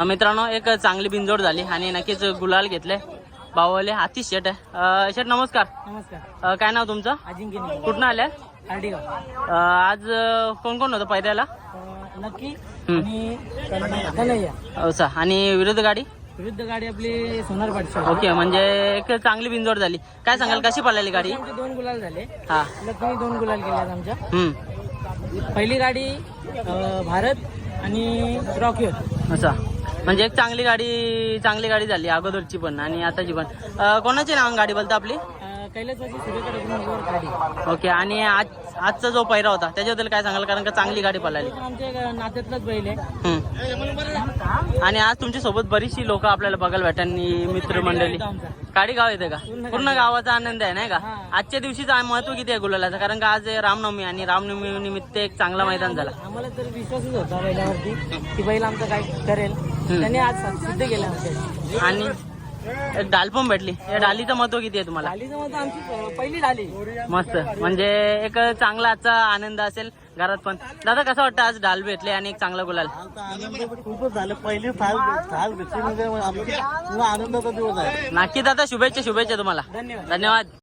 मित्रांनो एक चांगली बिनजोड झाली आणि नक्कीच गुलाल घेतले. बावले हाती शेट आहे. शेट नमस्कार. नमस्कार. काय नाव तुमचं? अजिंक्य कुठनं आल्या? आज कोण कोण होतं पहिल्याला अं, नक्की हम्म. आणि विरुद्ध गाडी? विरुद्ध गाडी आपली सोनार पाटशा ओके म्हणजे एक चांगली बिनजोड झाली. काय सांगाल कशी पळाली गाडी? दोन गुलाल झाले. हा. लक्ष्मी दोन गुलाल केले आमच्या. पहिली गाडी भारत आणि रॉकी होती. असं म्हणजे एक चांगली गाडी चांगली गाडी झाली अगोदरची पण आणि आताची पण. कोणाची नाव गाडी बोलता आपली? ओके आणि आज आजचा जो पैरा होता त्याच्याबद्दल काय सांगाल? कारण का चांगली गाडी पळाली. आणि आज तुमच्यासोबत बरीचशी लोक आपल्याला बघायला भेटांनी मित्रमंडळी. काडी गाव येते का? पूर्ण गावाचा आनंद आहे नाही का. आजच्या दिवशीचा महत्त्व किती आहे गुलालाचं? कारण का आज रामनवमी आणि रामनवमी निमित्त एक चांगला मैदान झाला. आम्हाला तर विश्वासच होता बैलावरती की बैल आमचं काय करेल. त्याने आज सिद्ध केलं. आमच्या आणि एक डाल पण भेटली. या डालीचं महत्त्व किती आहे तुम्हाला? डालीचं आमची पहिली डाली. मस्त. म्हणजे एक चांगला आजचा आनंद असेल घरात पण. दादा कसं वाटतं आज डाल भेटले आणि एक चांगला गुलाल? खूपच झालं. पहिली थाल थाल भेटली म्हणजे आनंदाचा दिवस आहे. नक्की दादा शुभेच्छा शुभेच्छा तुम्हाला. धन्यवाद. धन्यवाद.